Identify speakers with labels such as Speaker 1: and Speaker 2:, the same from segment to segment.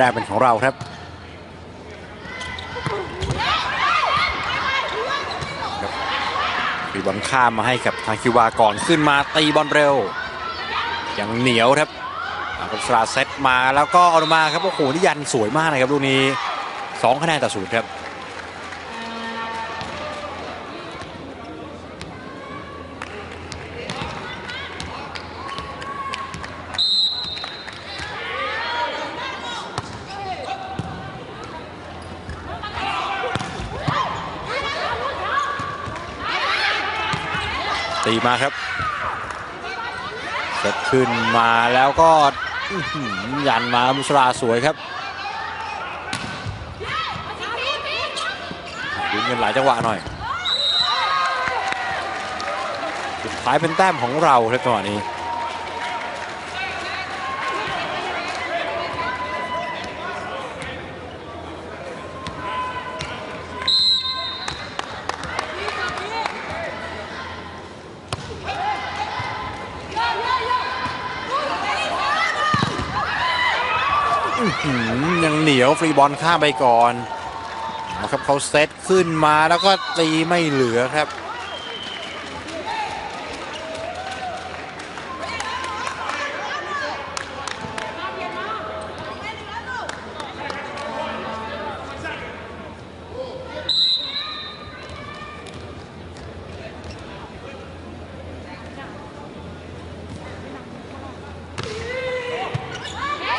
Speaker 1: แรกเป็นของเราครับตีบอลข้ามมาให้กับทางคิวบาก่อนขึ้นมาตีบอลเร็ว ยังเหนียวครับอากัสราเซตมาแล้วก็ออกมาครับโอ้โหที่ยันสวยมากนะครับลูกนี้2คะแนนต่อศูนย์ครับ มาครับเซตขึ้นมาแล้วก็ยันมามุสลาสวยครับดูเงินหลายจังหวะหน่อยสุดท้ายเป็นแต้มของเราครับจังหวะนี้ เหนียวฟรีบอลข้ามไปก่อนนะครับเขาเซตขึ้นมาแล้วก็ตีไม่เหลือครับ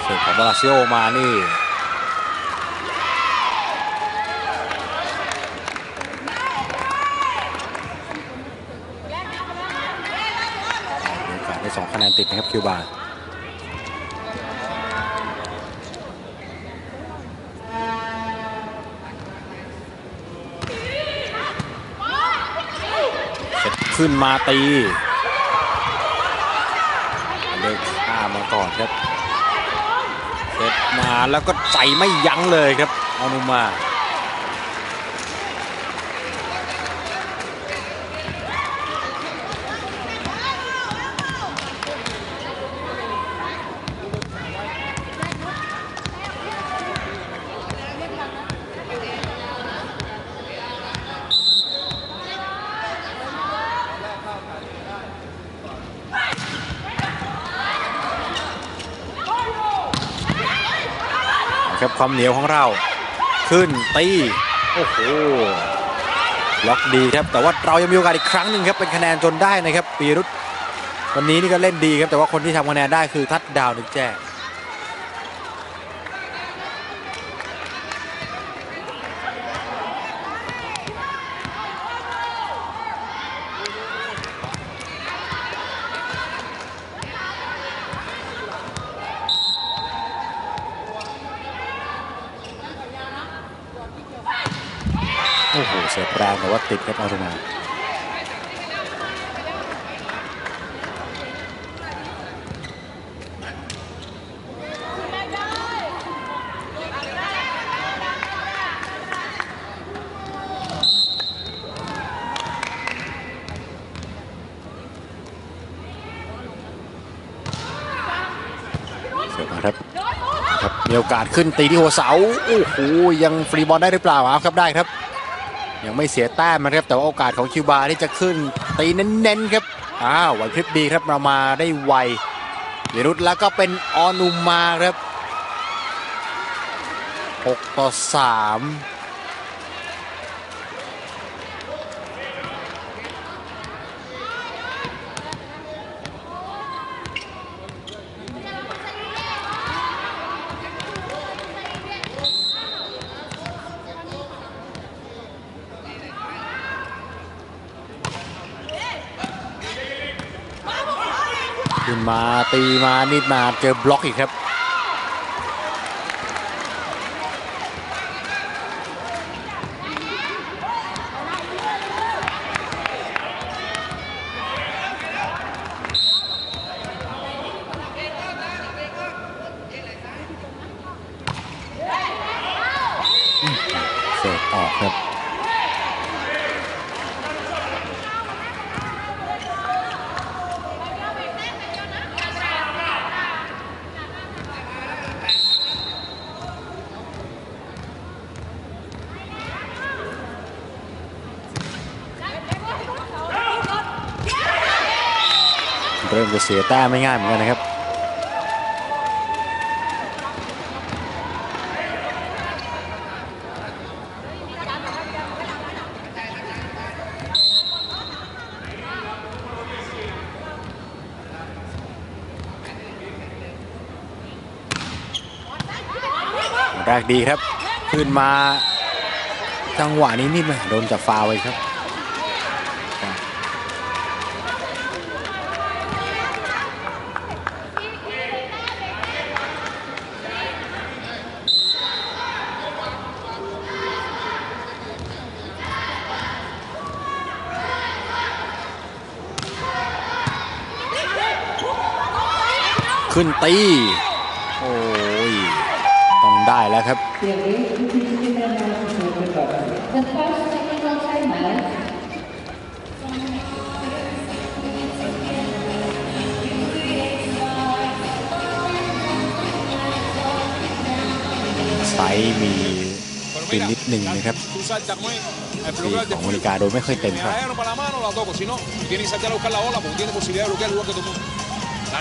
Speaker 1: เสิร์ฟของบราซิโอมานี่ มีโอกาสองคะแนนติดนะครับคิวบาเสร็จขึ้นมาตีเลิกข้ามาก่อนครับเสร็จมาแล้วก็ใจไม่ยั้งเลยครับออนุมา ครับความเหนียวของเรา ขึ้นตีโอ้โหล็อกดีครับแต่ว่าเรายังมีโอกาสอีกครั้งหนึ่งครับเป็นคะแนนจนได้นะครับปีรุษวันนี้นี่ก็เล่นดีครับแต่ว่าคนที่ทำคะแนนได้คือทัดดาวนึกแจ้งโอ้โหเสียแรงแติดครับอาลงมาเสิร์ฟมาครับครับมีโอกาสขึ้นตีที่หัวเสาโอ้โหยังฟรีบอลได้หรือเปล่าครับได้ครับ ยังไม่เสียแต้มนะครับแต่ว่าโอกาสของคิวบาที่จะขึ้น ตีเน้นๆครับอ้าวไหวพริบดีครับเรามาได้ไวเดรุตแล้วก็เป็นออนุมาครับ6ต่อ3 มาตีมานิดมาเจอบล็อกอีกครับ ริ่มจะเสียแต้มไม่ง่ายเหมือนกันนะครับแรกดีครับ ขึ้นมาจังหวะนี้นี่แม่โดนจับฟาวไว้ครับ ขึ้นตี โอ้ย ต้องได้แล้วครับ ไซส์มีเป็นนิดหนึ่งนะครับ
Speaker 2: ปี
Speaker 1: ของอเมริกาโดยไม่ค่อยเต็มครับ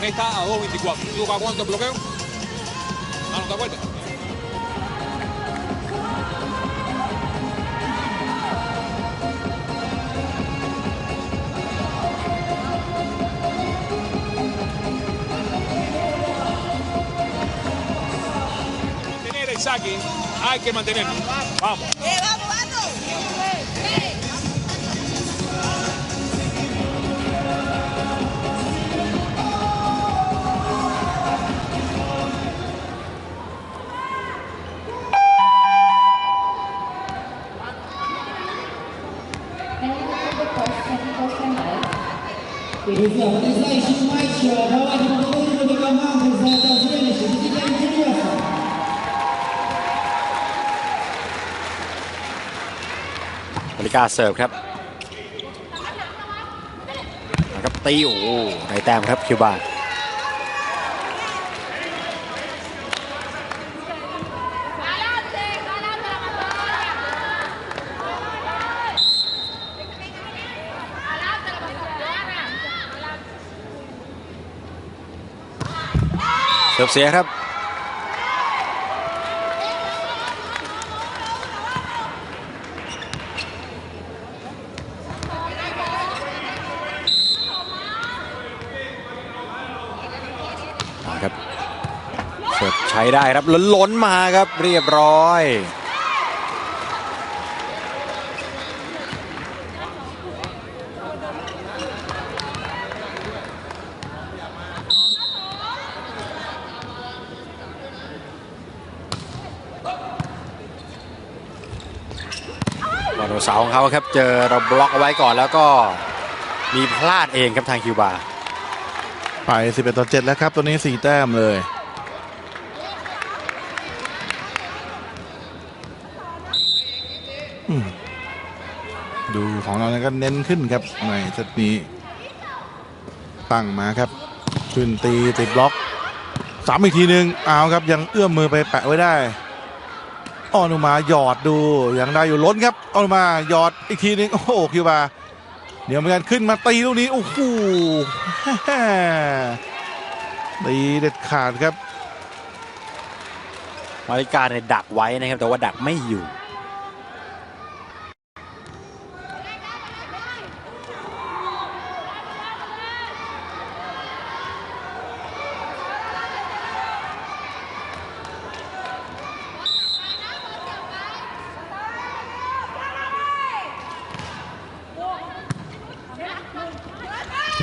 Speaker 2: Está a 2.24. ¿Tuca cuánto el bloqueo? Ah, no te acuerdas. Tener el saque, hay que mantenerlo. Vamos.
Speaker 3: Eh,
Speaker 1: อเมริกาเสิร์ฟครับนะครับตีโอ้โหได้แต้มครับคิวบาเสิร์ฟเสียครับ เอาครับเสิร์ฟใช้ได้ครับล้นล้นมาครับเรียบร้อย บอลเสาของเขาครับเจอเราบล็อกเอาไว้ก่อนแล้วก็มีพลาดเองครับทางคิวบา
Speaker 4: ไป11ต่อ7แล้วครับ ตัวนี้ 4 แต้มเลย ดูของเรานี่ยก็เน้นขึ้นครับในเซตนี้ ตั้งมาครับขึ้นตีติดบล็อกสามอีกทีหนึ่งเอาครับยังเอื้อมมือไปแปะไว้ได้ออนุมาหยอดดูยังได้อยู่ล้นครับออนุมาหยอดอีกทีหนึ่งโอ้โหคิวบาเดี๋ยวเหมือนกันขึ้นมาตีลูกนี้โอ้โหตีเด็ดขาดครับ
Speaker 1: มาริกาเนี่ยดักไว้นะครับแต่ว่าดักไม่อยู่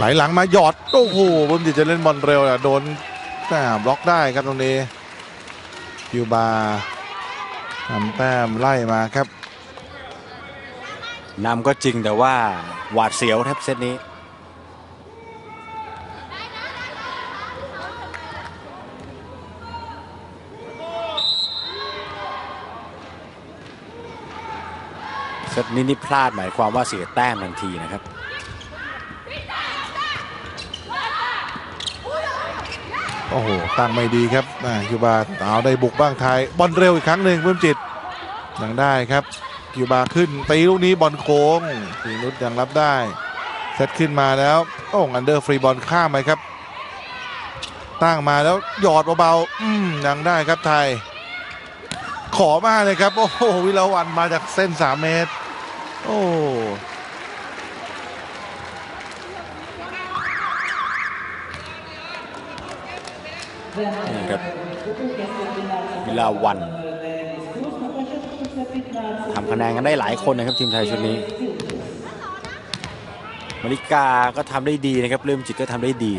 Speaker 4: ลหลังมาหยอดโอ้โหบุญจิตจะเล่นบอลเร็วอะโดนแต่บล็อกได้ครับตรงนี้คิวบาทำแต้มไล่มาครับ
Speaker 1: นำก็จริงแต่ว่าหวาดเสียวครับเซตนี้เซตนี้นี่พลาดหมายความว่าเสียแต้มทันทีนะครับ
Speaker 4: โอ้โหตั้งไม่ดีครับคิวบาเอาได้บุกบ้างไทยบอลเร็วอีกครั้งหนึ่งเพิ่มจิตยังได้ครับคิวบาขึ้นตีลูกนี้บอลโค้งสีนุชยังรับได้เซตขึ้นมาแล้วโอ้อันเดอร์ฟรีบอลข้ามไปครับ ตั้งมาแล้วหยอดเบาๆอืมยังได้ครับไทย ขอมากเลยครับ โอ้โหวิลาวันมาจากเส้น 3 เมตร โอ้
Speaker 1: นี่ครับวิลาวันทำคะแนนกันได้หลายคนนะครับทีมไทยชุดนี้มาริกาก็ทำได้ดีนะครับเริ่มจิตก็ทำได้ดี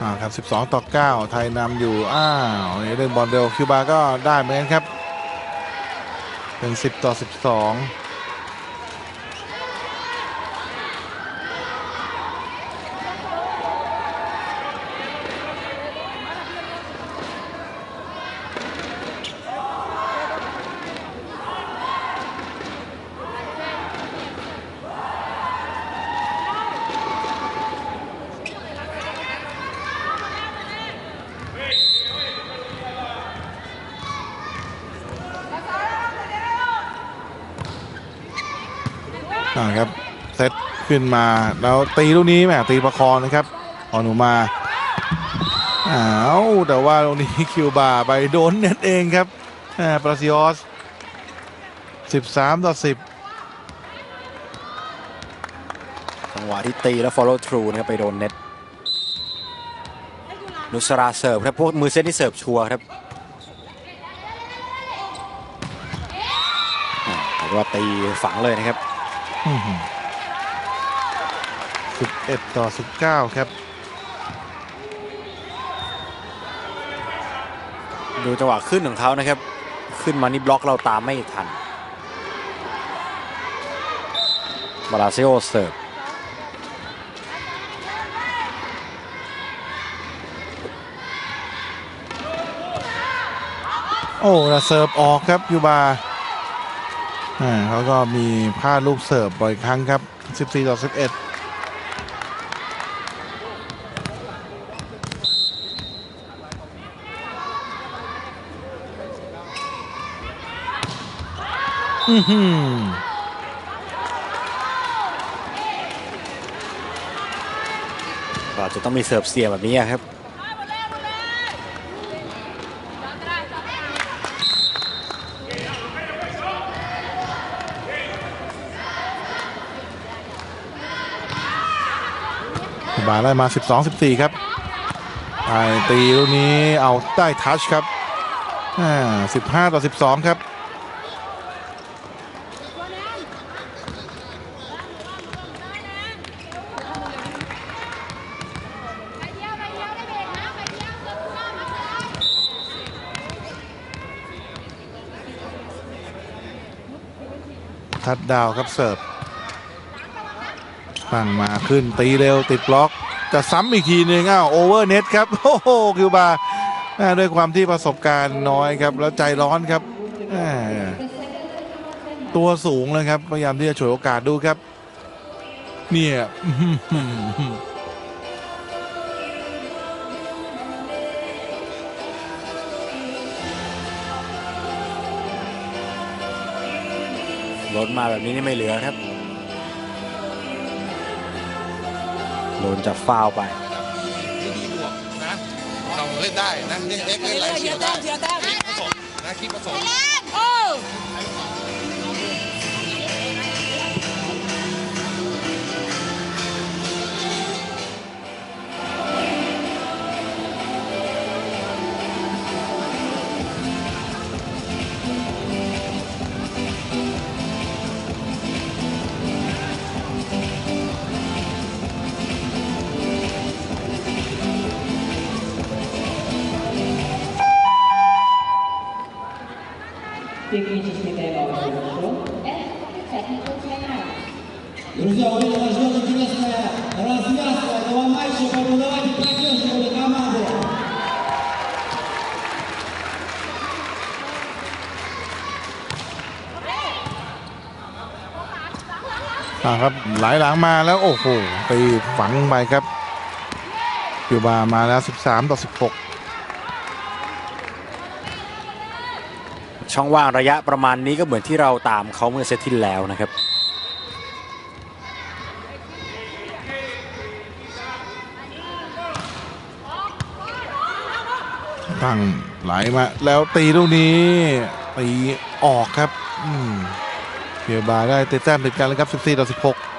Speaker 4: อ่าครับ12 ต่อ 9 ไทยนำอยู่ อ้าวนี่เล่นบอลเร็วคิวบาก็ได้เหมือนกันครับเป็น 10 ต่อ 12 อ่าครับเซตขึ้นมาแล้วตีลูกนี้แหมตีประคองนะครับออนุมาอ้าวแต่ว่าลูกนี้คิวบาไปโดนเน็ตเองครับอ่าปราซิออส 13 ต่อ 10
Speaker 1: จังหวะที่ตีแล้ว follow through นะครับไปโดนเน็ต นุสราเสิร์ฟครับ พวกมือเซตที่เสิร์ฟชัวร์ครับแต่ว่าตีฝังเลยนะครับ
Speaker 4: 11 ต่อ 19 ครับ
Speaker 1: ดูจังหวะขึ้นของเขานะครับ ขึ้นมานี่บล็อกเราตามไม่ทันบาลาเซโอเสิร์ฟ
Speaker 4: โอ้แล้วเสิร์ฟออกครับยูบาอ่า เขาก็มีพลาดลูกเสิร์ฟบ่อยครั้งครับ 14 ต่อ 11อือหือ
Speaker 1: ก็จะต้องมีเสิร์ฟเสียแบบนี้ครับ
Speaker 4: บาได้มา 12 14 ครับไปตีลูกนี้เอาได้ทัชครับอ่า15 ต่อ 12 ครับ
Speaker 3: ไปเดียวไปเดียวได้เบรกนะไปเดียวเดินข้ามมาเลย
Speaker 4: ทัดดาวครับเสิร์ฟตั้งมาขึ้นตีเร็วติดบล็อก จะซ้ำอีกทีหนึ่งอ้าวโอเวอร์เน็ตครับโอ้โหคิวบาแม่ด้วยความที่ประสบการณ์น้อยครับ แล้วใจร้อนครับแม่ตัวสูงเลยครับ พยายามที่จะฉวยโอกาสดูครับ เนี่ยอื้อหือ
Speaker 1: ล้นมาแบบนี้นี่ไม่เหลือครับ โดนจับฟาวล์ไป
Speaker 5: ดีบวกนะเราเล่นได้นะเล่นเล็กเล่นไหลเฉียวได้คิดผสมนะคิดผสม
Speaker 3: โอ้
Speaker 4: ไหลหลังมาแล้วโอ้โหไปฝังไปครับคิวบามาแล้ว 13 ต่อ
Speaker 1: ช่องว่างระยะประมาณนี้ก็เหมือนที่เราตามเขาเมื่อเซตที่แล้วนะครับ
Speaker 4: 16ตั้งไหลมาแล้วตีลูกนี้ตีออกครับอืมคิวบาได้เตะแต้มติดกันแล้วครับ 14 ต่อ 16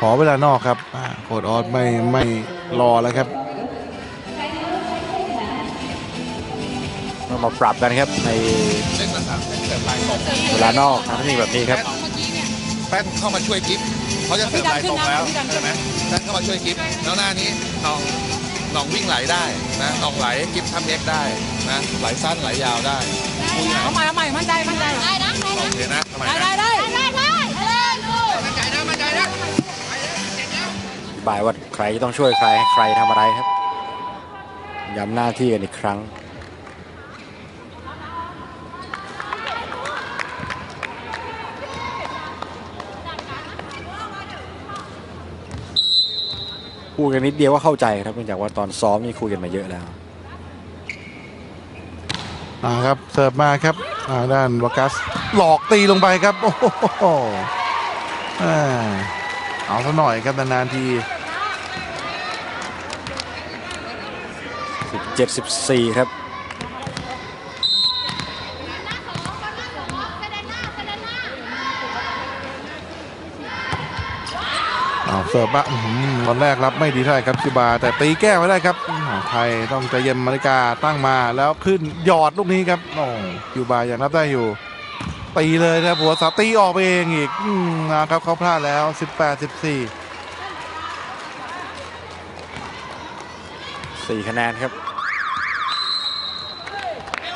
Speaker 4: ขอเวลานอกครับอ่าโคดออสไม่ไม่รอแล้วครับ
Speaker 1: ต้องมาปรับกันครับใน
Speaker 5: เล่นมาสามแต้มเสิร์ฟลายตรง
Speaker 1: เวลานอกนะเทคนิคแบบนี้ครับ
Speaker 5: แป้นเข้ามาช่วยกิฟเขาจะเสิร์ฟลายตรงแล้วใช่ไหมแป้นเข้ามาช่วยกิฟแล้วหน้านี้น้องน้องวิ่งไหลได้นะน้องไหลกิฟทำเอ็กได้นะไหลสั้นไหลยาวได้คุยไหน
Speaker 3: เอาใหม่เอาใหม่
Speaker 1: บายว่าใครจะต้องช่วยใครใครทำอะไรครับย้ำหน้าที่กันอีกครั้งพูดกันนิดเดียวว่าเข้าใจครับเนื่องจากว่าตอนซ้อมนี่คุยกันมาเยอะแล้ว
Speaker 4: อ่าครับเสิร์ฟมาครับด้านวากัสหลอกตีลงไปครับโอ้โหเอาซะหน่อยครับนานๆที
Speaker 1: 17 14ครับ
Speaker 4: เอาเสิร์ฟมาอื้อหือวันแรกรับไม่ดีเท่าไหร่ครับคิวบา แต่ตีแก้ไม่ได้ครับอื้อหือไทยต้องใจเย็นมาริกาตั้งมาแล้วขึ้นหยอดลูกนี้ครับโอ้คิวบายังรับได้อยู่ ตีเลยนะครับหัวสาตีออกไปเองอีกอืมนะครับเขาพลาดแล้ว 18 14
Speaker 1: 4 คะแนนครับ เข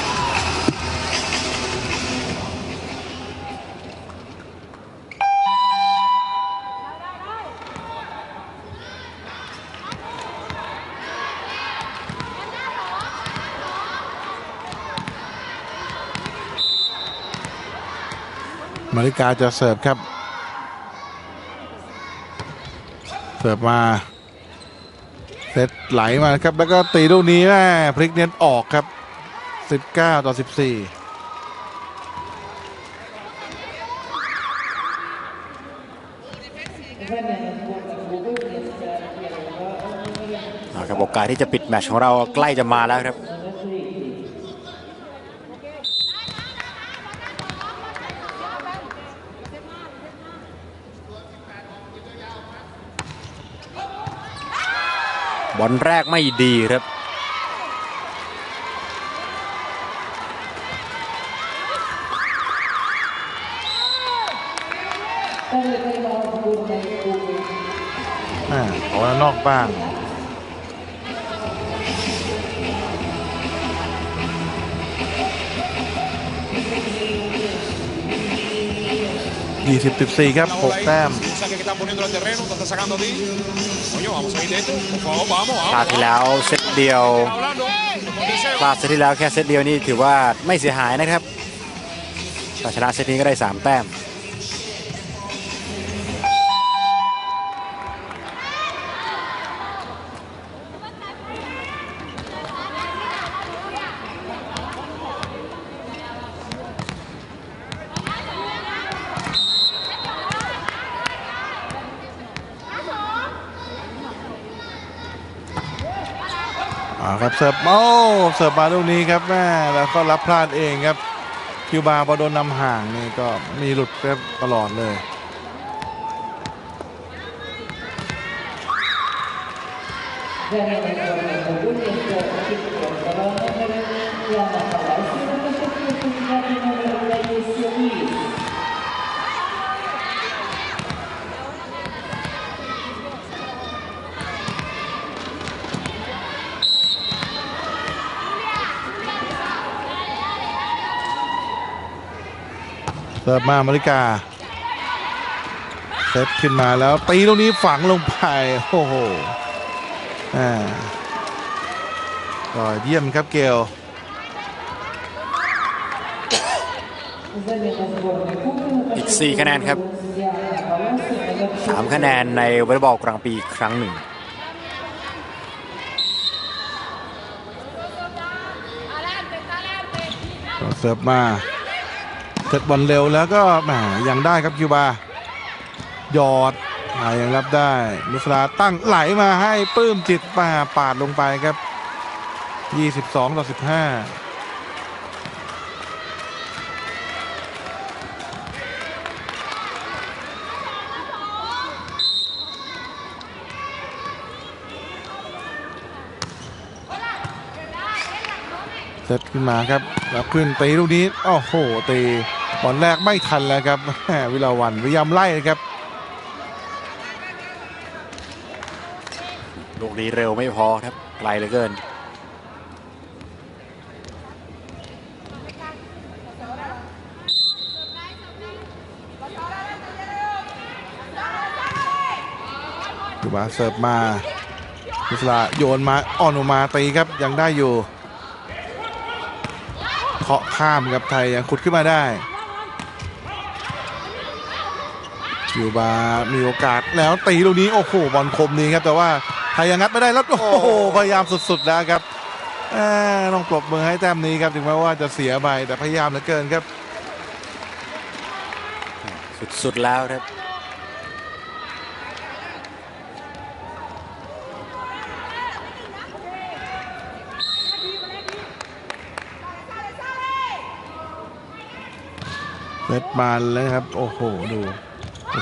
Speaker 4: มาริกาจะเสิร์ฟครับ เสิร์ฟมาเซตไหลมาครับ แล้วก็ตีลูกนี้แม่พลิกเน็ตออกครับ 19 ต่อ 14
Speaker 1: นะครับโอกาสที่จะปิดแมตช์ของเราใกล้จะมาแล้วครับ บอลแรกไม่ดีครับ
Speaker 4: อ่าขอแล้วนอกบ้าง20 14ครับ
Speaker 2: La bola
Speaker 4: 6
Speaker 2: ahí,
Speaker 4: แต้ม
Speaker 2: que están poniendo al terreno, te está sacando a ti. Coño, vamos a ir de esto. Por favor, vamos,
Speaker 1: พลาด
Speaker 2: vamos.
Speaker 1: ที่แล้วเซตเดียว
Speaker 2: Está hablando. Con deseo.
Speaker 1: พลาดเซตที่แล้วแค่เซตเดียวนี่ถือว่าไม่เสียหายนะครับถ้าชนะเซตนี้ก็ได้ 3 แต้ม
Speaker 4: สิร์ฟโอ้เสิร์ฟมาลูกนี้ครับแม่แล้วก็รับพลาดเองครับคิวบาพอโดนนำห่างนี่ก็มีหลุดครับตลอดเลย「เสิร์ฟมาอเมริกาเซตขึ้นมาแล้วตีตรงนี้ฝังลงไปโอ้โหอ่าก็เยี่ยมครับเกล
Speaker 1: อีก 4 คะแนนครับ 3 คะแนนในวอลเลย์บอลกลางปีอีกครั้งหนึ่ง
Speaker 4: ก็เสิร์ฟมา เซตบอลเร็วแล้วก็แหมยังได้ครับคิวบาหยอดอ่ายังรับได้นุสลาตั้งไหลมาให้ปลื้มจิตมาปาดลงไปครับ 22 ต่อ 15เซตขึ้นมาครับ แล้วขึ้นตีลูกนี้ โอ้โห ตี บอลแรกไม่ทันแล้วครับแหม่วิลาวันพยายามไล่นะครับ
Speaker 1: ลูกนี้เร็วไม่พอครับไกลเหลือเกิน
Speaker 4: ดูว่าเสิร์ฟมานุสลาโยนมาออนออกมาตีครับยังได้อยู่เคาะข้ามครับไทยยังขุดขึ้นมาได้ คิวบามีโอกาสแล้วตีลูกนี้โอ้โหบอลคมนี้ครับ แต่ว่าไทยยังงัดไม่ได้แล้วโอ้โหพยายามสุดๆแล้วครับแหม่ต้องปรบมือให้แต้มนี้ครับถึงแม้ว่าจะเสียไปแต่พยายามเหลือเกินครับ
Speaker 1: สุดๆแล้วครับ
Speaker 4: เซตมาแล้วนะครับ โอ้โห ดู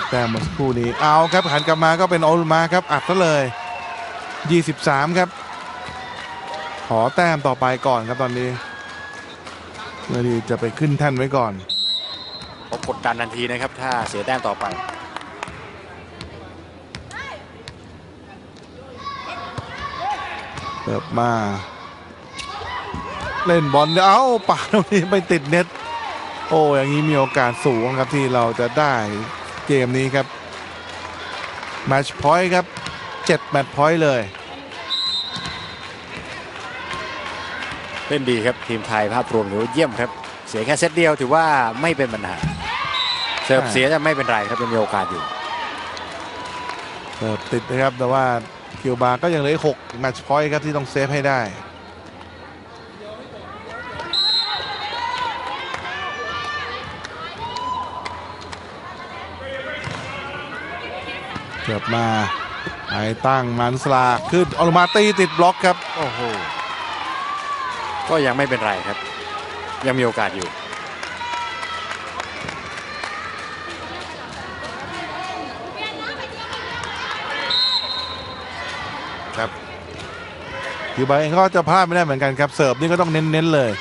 Speaker 4: แต้มเมาสักครู่นี้เอาครับหันกลับมาก็เป็นโอลมาครับอัดซะเลย 23 ครับ ขอแต้มต่อไปก่อนครับตอนนี้เพื่อที่จะไปขึ้นแท่นไว้ก่อน
Speaker 1: เพราะกดดันทันทีนะครับ ถ้าเสียแต้มต่อไป
Speaker 4: เติบมา เล่นบอลเอ้าป่าตรงนี้ไปติดเน็ต โอ้อย่างนี้มีโอกาสสูงครับที่เราจะได้ เกมนี้ครับแมตช์พอยต์ครับ7แมตช์พอยต์เลย
Speaker 1: เล่นดีครับทีมไทยภาพรวมถือว่าเยี่ยมครับ เสียแค่เซตเดียวถือว่าไม่เป็นปัญหาเสิร์ฟเสียจะไม่เป็นไรครับยังมีโอกาสอยู่
Speaker 4: เสิร์ฟติดนะครับแต่ว่าคิวบาร์ก็ยังเหลืออีก6แมตช์พอยต์ครับที่ต้องเซฟให้ได้ เกือบมาไอ้ตั้งมันสลาขึ้นออลมาตีติดบล็อกครับ โอ้โห
Speaker 1: ก็ยังไม่เป็นไรครับ ยังมีโอกาสอยู่
Speaker 4: ครับคิวบาร์เองก็จะพลาดไม่ได้เหมือนกันครับเสิร์ฟนี่ก็ต้องเน้นๆเลย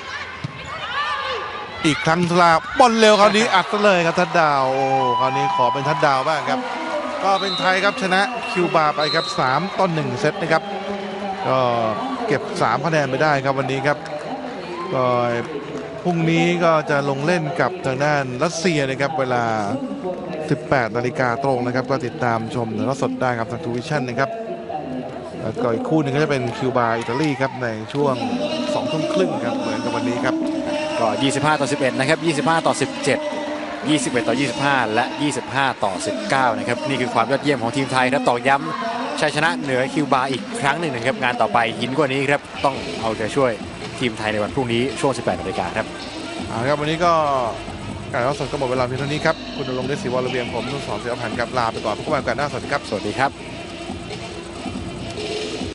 Speaker 4: อีกครั้งสลาบอลเร็วคราวนี้อัดซะเลยครับทัดดาวโอ้คราวนี้ขอเป็นทัดดาวบ้างครับ ก็เป็นไทยครับชนะคิวบาร์ไปครับ 3ต่อ1เซตนะครับ ก็เก็บ 3 คะแนนไปได้ครับวันนี้ครับก็พรุ่งนี้ก็จะลงเล่นกับทางด้านรัสเซียนะครับเวลา 18 นาฬิกาตรงนะครับ ก็ติดตามชมถ่ายทอดสดได้ครับทางทูวิชั่นนะครับแล้วก็อีกคู่หนึ่งก็จะเป็นคิวบาร์อิตาลีครับในช่วง2ทุ่มครึ่งครับเหมือนกับวันนี้ครับ
Speaker 1: ก็ 25 ต่อ 11 นะครับ 25 ต่อ 17 21 ต่อ 25 และ 25 ต่อ 19 นะครับ นี่คือความยอดเยี่ยมของทีมไทยครับตอกย้ำชัยชนะเหนือคิวบาอีกครั้งหนึ่งนะครับ งานต่อไปหินกว่านี้ครับ ต้องเอาใจช่วยทีมไทยในวันพรุ่งนี้ช่วง 18นาฬิกาครับ
Speaker 4: เอาละครับ วันนี้ก็การทอดสดก็หมดเวลาเพียงเท่านี้ครับ คุณนรงค์เดชศรีวรเวียงผมนุ่นสอนเสือพันธ์ครับลาไปก่อนพบกันใหม่โอกาสหน้าสวัสดีครับ
Speaker 1: สวัสดีครับ